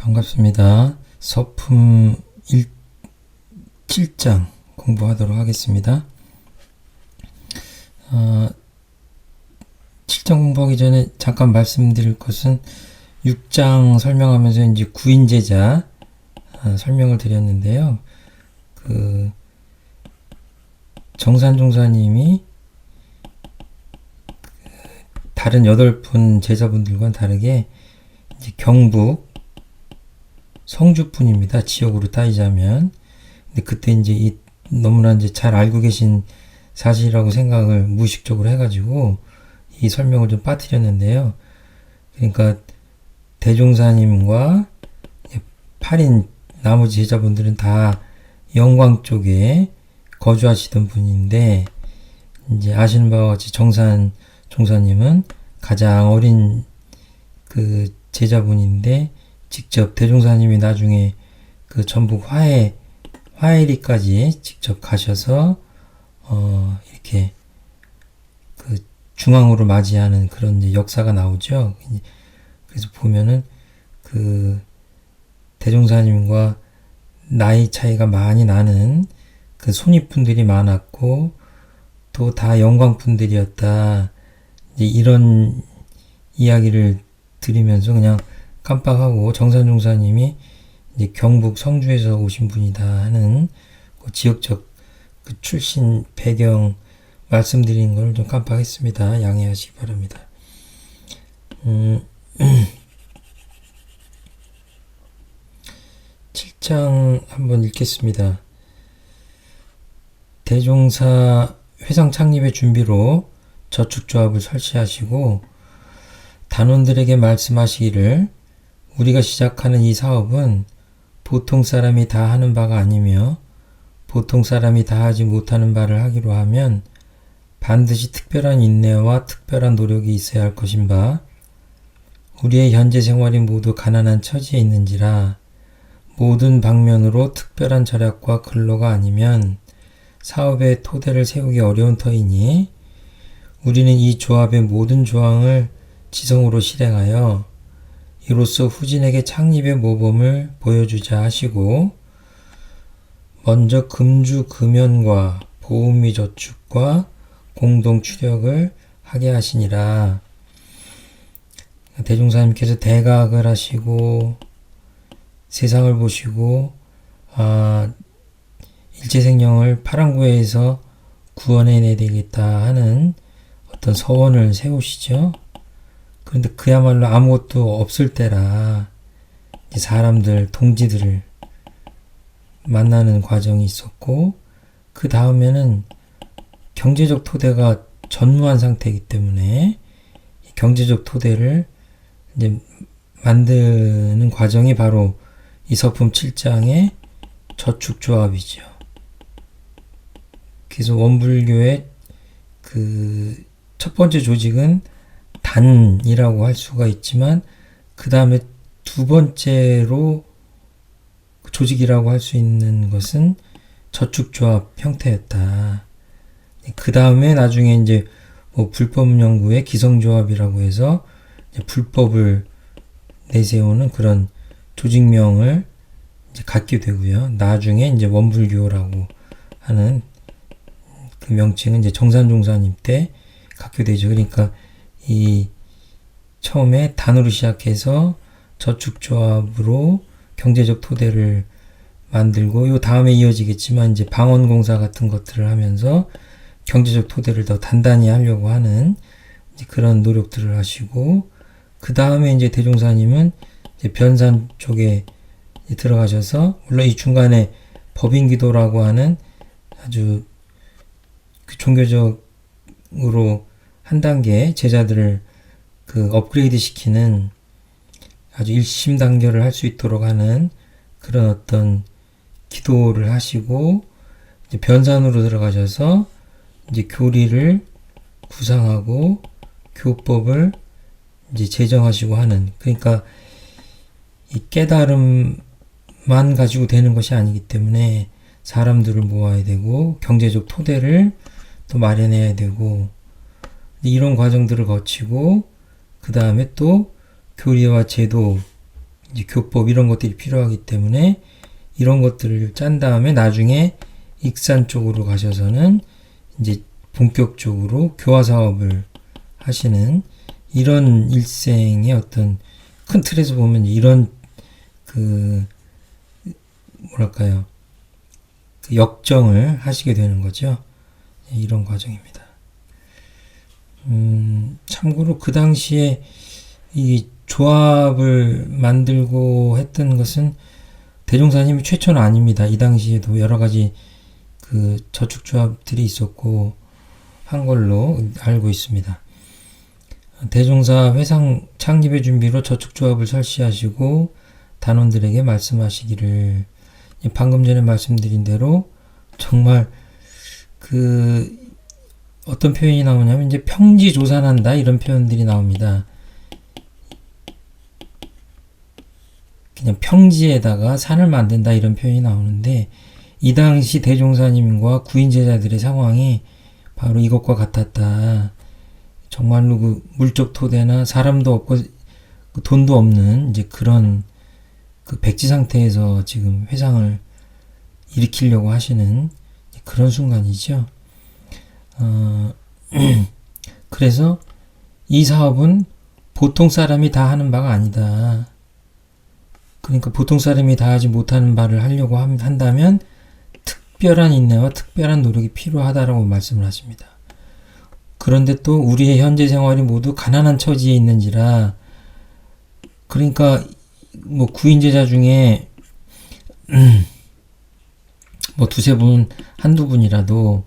반갑습니다. 서품 1, 7장 공부하도록 하겠습니다. 어, 7장 공부하기 전에 잠깐 말씀드릴 것은 6장 설명하면서 이제 구인제자 어, 설명을 드렸는데요. 그 정산 종사님이 다른 여덟 분 제자분들과는 다르게 경북 성주뿐입니다. 지역으로 따지자면. 근데 그때 이제 이 너무나 이제 잘 알고 계신 사실이라고 생각을 무의식적으로 해가지고 이 설명을 좀 빠뜨렸는데요. 그러니까 대종사님과 8인 나머지 제자분들은 다 영광 쪽에 거주하시던 분인데 이제 아시는 바와 같이 정산 종사님은 가장 어린 그 제자분인데 직접 대종사님이 나중에 그 전북 화해 화해리까지 직접 가셔서 어 이렇게 그 중앙으로 맞이하는 그런 역사가 나오죠. 그래서 보면은 그 대종사님과 나이 차이가 많이 나는 그 손님분들이 많았고 또 다 영광분들이었다. 이런 이야기를 들으면서 그냥 깜빡하고 정산종사님이 이제 경북 성주에서 오신 분이다 하는 그 지역적 그 출신 배경 말씀드린 걸 좀 깜빡했습니다. 양해하시기 바랍니다. 음, 7장 한번 읽겠습니다. 대종사 회상 창립의 준비로 저축조합을 설치하시고 단원들에게 말씀하시기를 우리가 시작하는 이 사업은 보통 사람이 다 하는 바가 아니며 보통 사람이 다 하지 못하는 바를 하기로 하면 반드시 특별한 인내와 특별한 노력이 있어야 할 것인바 우리의 현재 생활이 모두 가난한 처지에 있는지라 모든 방면으로 특별한 절약과 근로가 아니면 사업의 토대를 세우기 어려운 터이니 우리는 이 조합의 모든 조항을 지성으로 실행하여 이로써 후진에게 창립의 모범을 보여주자 하시고 먼저 금주 금연과 보험미 저축과 공동 추력을 하게 하시니라. 대종사님께서 대각을 하시고 세상을 보시고 아, 일제생명을 파랑구에서 구원해내야 되겠다 하는 어떤 서원을 세우시죠. 그런데 그야말로 아무것도 없을 때라 사람들, 동지들을 만나는 과정이 있었고 그 다음에는 경제적 토대가 전무한 상태이기 때문에 경제적 토대를 이제 만드는 과정이 바로 이 서품 7장의 저축조합이죠. 그래서 원불교의 그 첫 번째 조직은 단이라고 할 수가 있지만 그 다음에 두 번째로 조직이라고 할 수 있는 것은 저축조합 형태였다. 그 다음에 나중에 이제 뭐 불법 연구의 기성조합이라고 해서 불법을 내세우는 그런 조직명을 이제 갖게 되고요. 나중에 이제 원불교라고 하는 그 명칭은 이제 정산종사님 때 갖게 되죠. 그러니까 이 처음에 단으로 시작해서 저축조합으로 경제적 토대를 만들고 요 다음에 이어지겠지만 이제 방언공사 같은 것들을 하면서 경제적 토대를 더 단단히 하려고 하는 그런 노력들을 하시고 그 다음에 이제 대종사님은 이제 변산 쪽에 들어가셔서 물론 이 중간에 법인기도라고 하는 아주 그 종교적으로 한 단계 제자들을 그 업그레이드 시키는 아주 일심단결을 할 수 있도록 하는 그런 어떤 기도를 하시고 변산으로 들어가셔서 이제 교리를 구상하고 교법을 이제 제정하시고 하는 그러니까 이 깨달음만 가지고 되는 것이 아니기 때문에 사람들을 모아야 되고 경제적 토대를 또 마련해야 되고 이런 과정들을 거치고 그 다음에 또 교리와 제도 이제 교법 이런 것들이 필요하기 때문에 이런 것들을 짠 다음에 나중에 익산 쪽으로 가셔서는 이제 본격적으로 교화 사업을 하시는 이런 일생의 어떤 큰 틀에서 보면 이런 그 뭐랄까요 그 역정을 하시게 되는 거죠. 이런 과정입니다. 음, 참고로 그 당시에 이 조합을 만들고 했던 것은 대종사님이 최초는 아닙니다. 이 당시에도 여러 가지 그 저축조합들이 있었고 한 걸로 알고 있습니다. 대종사 회상 창립의 준비로 저축조합을 설치하시고 단원들에게 말씀하시기를 방금 전에 말씀드린 대로 정말 그 어떤 표현이 나오냐면 이제 평지 조산한다 이런 표현들이 나옵니다. 그냥 평지에다가 산을 만든다 이런 표현이 나오는데 이 당시 대종사님과 구인 제자들의 상황이 바로 이것과 같았다. 정말로 그 물적 토대나 사람도 없고 그 돈도 없는 이제 그런 그 백지 상태에서 지금 회상을 일으키려고 하시는 그런 순간이죠. 어, 그래서 이 사업은 보통 사람이 다 하는 바가 아니다. 그러니까 보통 사람이 다 하지 못하는 바를 하려고 함- 한다면 특별한 인내와 특별한 노력이 필요하다라고 말씀을 하십니다. 그런데 또 우리의 현재 생활이 모두 가난한 처지에 있는지라 그러니까 뭐 구인제자 중에 뭐 두세 분 한두 분이라도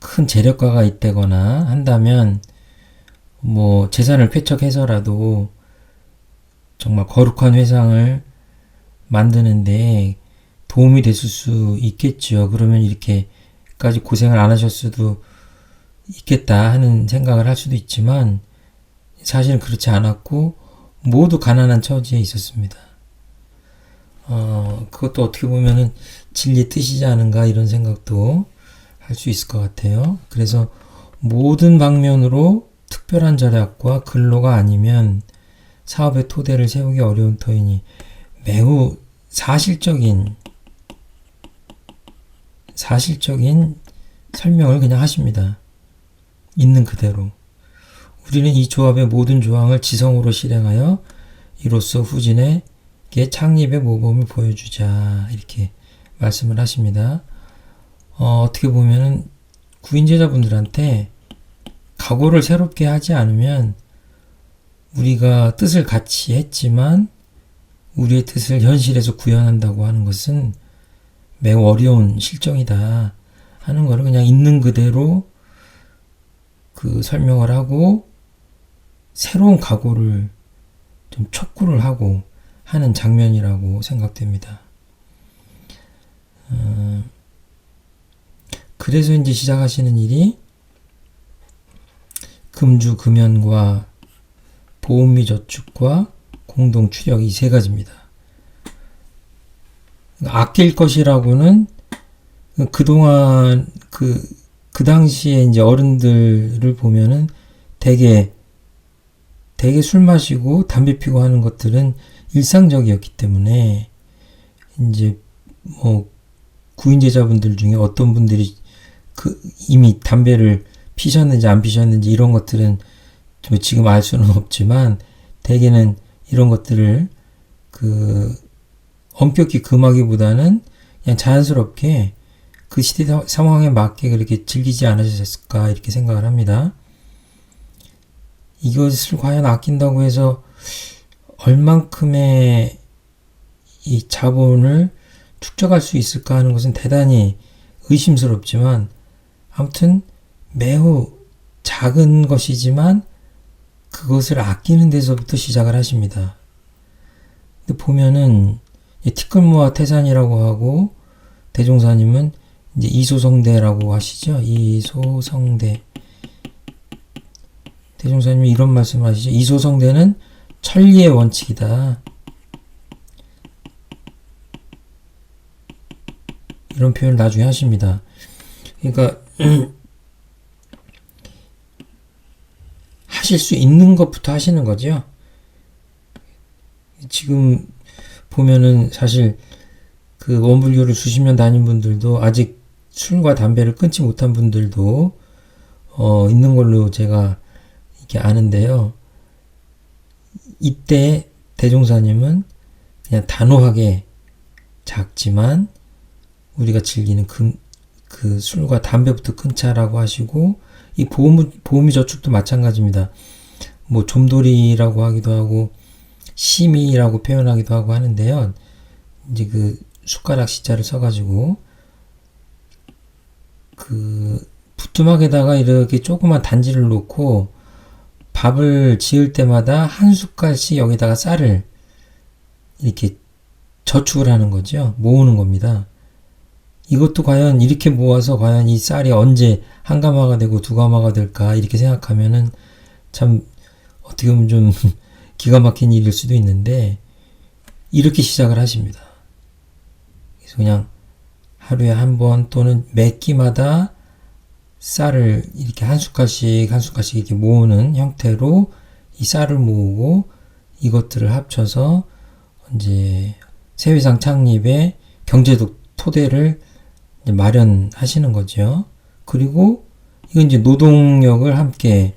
큰 재력가가 있다거나 한다면 뭐 재산을 쾌척해서라도 정말 거룩한 회상을 만드는데 도움이 됐을 수 있겠죠. 그러면 이렇게까지 고생을 안 하실 수도 있겠다 하는 생각을 할 수도 있지만 사실은 그렇지 않았고 모두 가난한 처지에 있었습니다. 어, 그것도 어떻게 보면은 진리의 뜻이지 않은가 이런 생각도 할 수 있을 것 같아요. 그래서 모든 방면으로 특별한 절약과 근로가 아니면 사업의 토대를 세우기 어려운 터이니 매우 사실적인 사실적인 설명을 그냥 하십니다. 있는 그대로. 우리는 이 조합의 모든 조항을 지성으로 실행하여 이로써 후진에게 창립의 모범을 보여주자 이렇게 말씀을 하십니다. 어, 어떻게 보면은 구인제자분들한테 각오를 새롭게 하지 않으면 우리가 뜻을 같이 했지만 우리의 뜻을 현실에서 구현한다고 하는 것은 매우 어려운 실정이다 하는 거를 그냥 있는 그대로 그 설명을 하고 새로운 각오를 좀 촉구를 하고 하는 장면이라고 생각됩니다. 어, 그래서 이제 시작하시는 일이 금주 금연과 보험미 저축과 공동 추력 이 세 가지입니다. 아낄 것이라고는 그동안 그, 그 당시에 이제 어른들을 보면은 되게, 되게 술 마시고 담배 피고 하는 것들은 일상적이었기 때문에 이제 뭐 구인제자분들 중에 어떤 분들이 그 이미 담배를 피셨는지 안 피셨는지 이런 것들은 좀 지금 알 수는 없지만 대개는 이런 것들을 그 엄격히 금하기보다는 그냥 자연스럽게 그 시대 사- 상황에 맞게 그렇게 즐기지 않으셨을까 이렇게 생각을 합니다. 이것을 과연 아낀다고 해서 얼만큼의 이 자본을 축적할 수 있을까 하는 것은 대단히 의심스럽지만 아무튼 매우 작은 것이지만 그것을 아끼는 데서부터 시작을 하십니다. 근데 보면은 이 티끌모아 태산이라고 하고 대종사님은 이제 이소성대라고 하시죠. 이소성대. 대종사님이 이런 말씀을 하시죠. 이소성대는 천리의 원칙이다. 이런 표현을 나중에 하십니다. 그러니까 하실 수 있는 것부터 하시는 거죠. 지금 보면은 사실 그 원불교를 수십 년 다닌 분들도 아직 술과 담배를 끊지 못한 분들도 어, 있는 걸로 제가 이렇게 아는데요. 이때 대종사님은 그냥 단호하게 작지만 우리가 즐기는 그, 그 술과 담배부터 끊자라고 하시고 이 보험, 보험이 저축도 마찬가지입니다. 뭐 좀돌이라고 하기도 하고 심이라고 표현하기도 하고 하는데요. 이제 그 숟가락 시자를 써가지고 그 부뚜막에다가 이렇게 조그만 단지를 놓고 밥을 지을 때마다 한 숟갈씩 여기다가 쌀을 이렇게 저축을 하는 거죠. 모으는 겁니다. 이것도 과연 이렇게 모아서 과연 이 쌀이 언제 한 가마가 되고 두 가마가 될까 이렇게 생각하면은 참 어떻게 보면 좀 기가 막힌 일일 수도 있는데 이렇게 시작을 하십니다. 그래서 그냥 하루에 한 번 또는 몇 끼마다 쌀을 이렇게 한 숟갈씩 한 숟갈씩 이렇게 모으는 형태로 이 쌀을 모으고 이것들을 합쳐서 이제 세회상 창립의 경제적 토대를 마련하시는 거죠. 그리고 이건 이제 노동력을 함께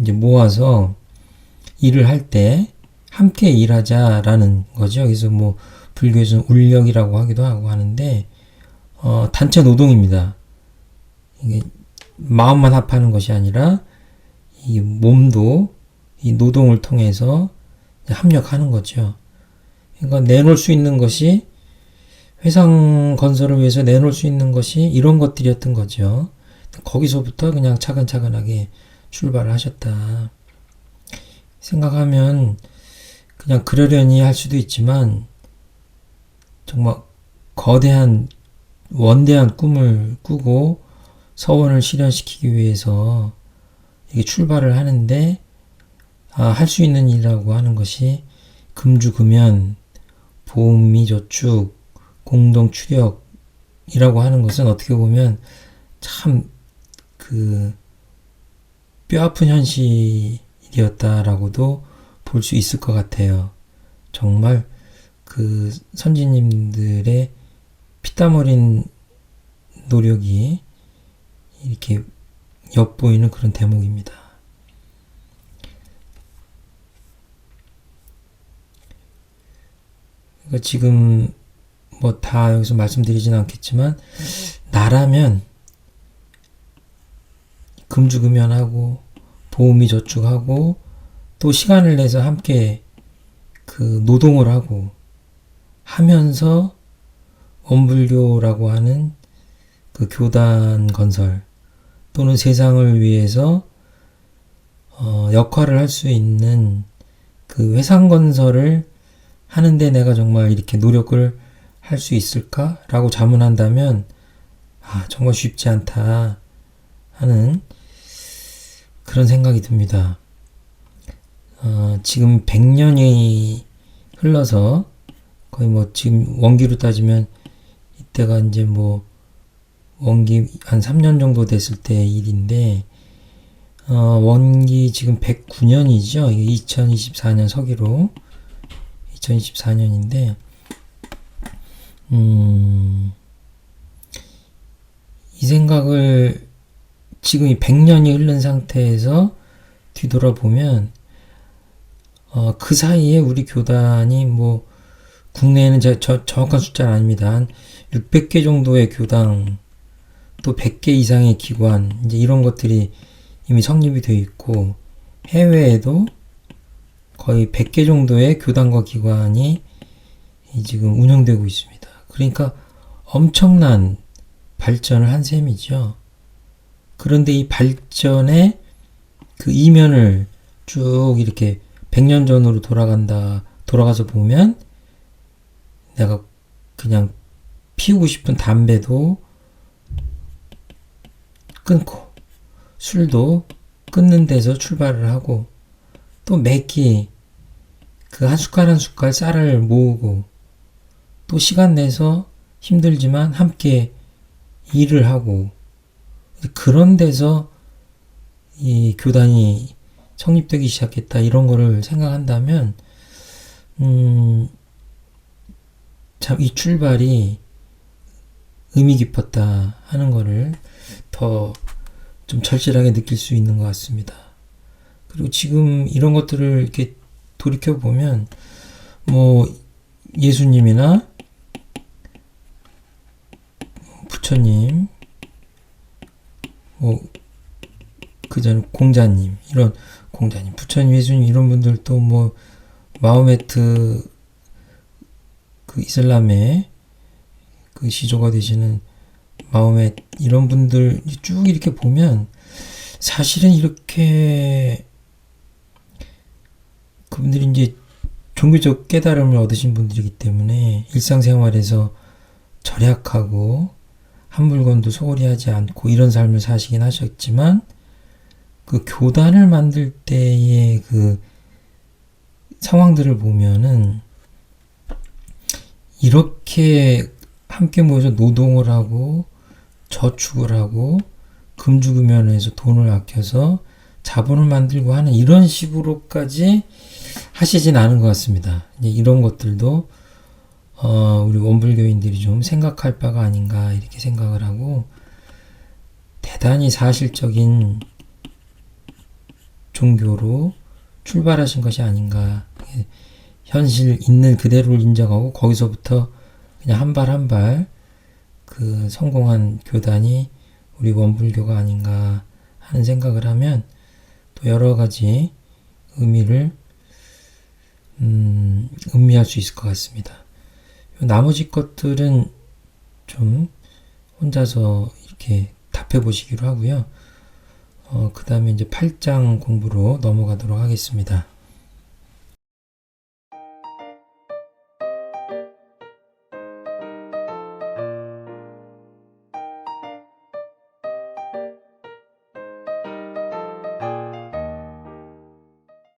이제 모아서 일을 할 때 함께 일하자라는 거죠. 그래서 뭐 불교에서는 울력이라고 하기도 하고 하는데 어, 단체 노동입니다. 이게 마음만 합하는 것이 아니라 이 몸도 이 노동을 통해서 합력하는 거죠. 그러니까 내놓을 수 있는 것이 회상 건설을 위해서 내놓을 수 있는 것이 이런 것들이었던 거죠. 거기서부터 그냥 차근차근하게 출발을 하셨다. 생각하면 그냥 그러려니 할 수도 있지만 정말 거대한 원대한 꿈을 꾸고 서원을 실현시키기 위해서 이게 출발을 하는데 아, 할 수 있는 일이라고 하는 것이 금주금연, 보험미 저축, 공동 추력이라고 하는 것은 어떻게 보면 참 그 뼈아픈 현실이었다라고도 볼 수 있을 것 같아요. 정말 그 선지님들의 피땀 어린 노력이 이렇게 엿보이는 그런 대목입니다. 그러니까 지금 뭐 다 여기서 말씀드리진 않겠지만 나라면 금주금연하고 보험이 저축하고 또 시간을 내서 함께 그 노동을 하고 하면서 원불교라고 하는 그 교단 건설 또는 세상을 위해서 어, 역할을 할 수 있는 그 회상 건설을 하는데 내가 정말 이렇게 노력을 할 수 있을까 라고 자문한다면 아 정말 쉽지 않다 하는 그런 생각이 듭니다. 어, 지금 100년이 흘러서 거의 뭐 지금 원기로 따지면 이때가 이제 뭐 원기 한 3년 정도 됐을 때 일인데 어, 원기 지금 109년이죠. 이게 2024년 서기로 2024년인데 음, 이 생각을 지금 이 100년이 흐른 상태에서 뒤돌아보면 어, 그 사이에 우리 교단이 뭐 국내에는 제, 저, 정확한 숫자는 아닙니다. 한 600개 정도의 교당 또 100개 이상의 기관 이제 이런 것들이 이미 성립이 되어 있고 해외에도 거의 100개 정도의 교단과 기관이 지금 운영되고 있습니다. 그러니까 엄청난 발전을 한 셈이죠. 그런데 이 발전의 그 이면을 쭉 이렇게 100년 전으로 돌아간다, 돌아가서 보면 내가 그냥 피우고 싶은 담배도 끊고 술도 끊는 데서 출발을 하고 또 매끼 그 한 숟갈 한 숟갈 쌀을 모으고 또 시간 내서 힘들지만 함께 일을 하고 그런 데서 이 교단이 성립되기 시작했다 이런 거를 생각한다면 음 참 이 출발이 의미 깊었다 하는 거를 더 좀 절실하게 느낄 수 있는 것 같습니다. 그리고 지금 이런 것들을 이렇게 돌이켜 보면 뭐 예수님이나 부처님 뭐 그전 공자님 이런 공자님 부처님 예수님 이런 분들도 뭐 마호메트 그 이슬람의 그 시조가 되시는 마호메 이런 분들 쭉 이렇게 보면 사실은 이렇게 그분들이 이제 종교적 깨달음을 얻으신 분들이기 때문에 일상생활에서 절약하고 한 물건도 소홀히 하지 않고 이런 삶을 사시긴 하셨지만 그 교단을 만들 때의 그 상황들을 보면은 이렇게 함께 모여서 노동을 하고 저축을 하고 금주금연에서 돈을 아껴서 자본을 만들고 하는 이런 식으로까지 하시진 않은 것 같습니다. 이런 것들도 어, 우리 원불교인들이 좀 생각할 바가 아닌가 이렇게 생각을 하고 대단히 사실적인 종교로 출발하신 것이 아닌가 현실 있는 그대로를 인정하고 거기서부터 그냥 한 발 한 발 그 성공한 교단이 우리 원불교가 아닌가 하는 생각을 하면 또 여러 가지 의미를 음, 음미할 수 있을 것 같습니다. 나머지 것들은 좀 혼자서 이렇게 답해 보시기로 하고요. 어, 그 다음에 이제 8장 공부로 넘어가도록 하겠습니다.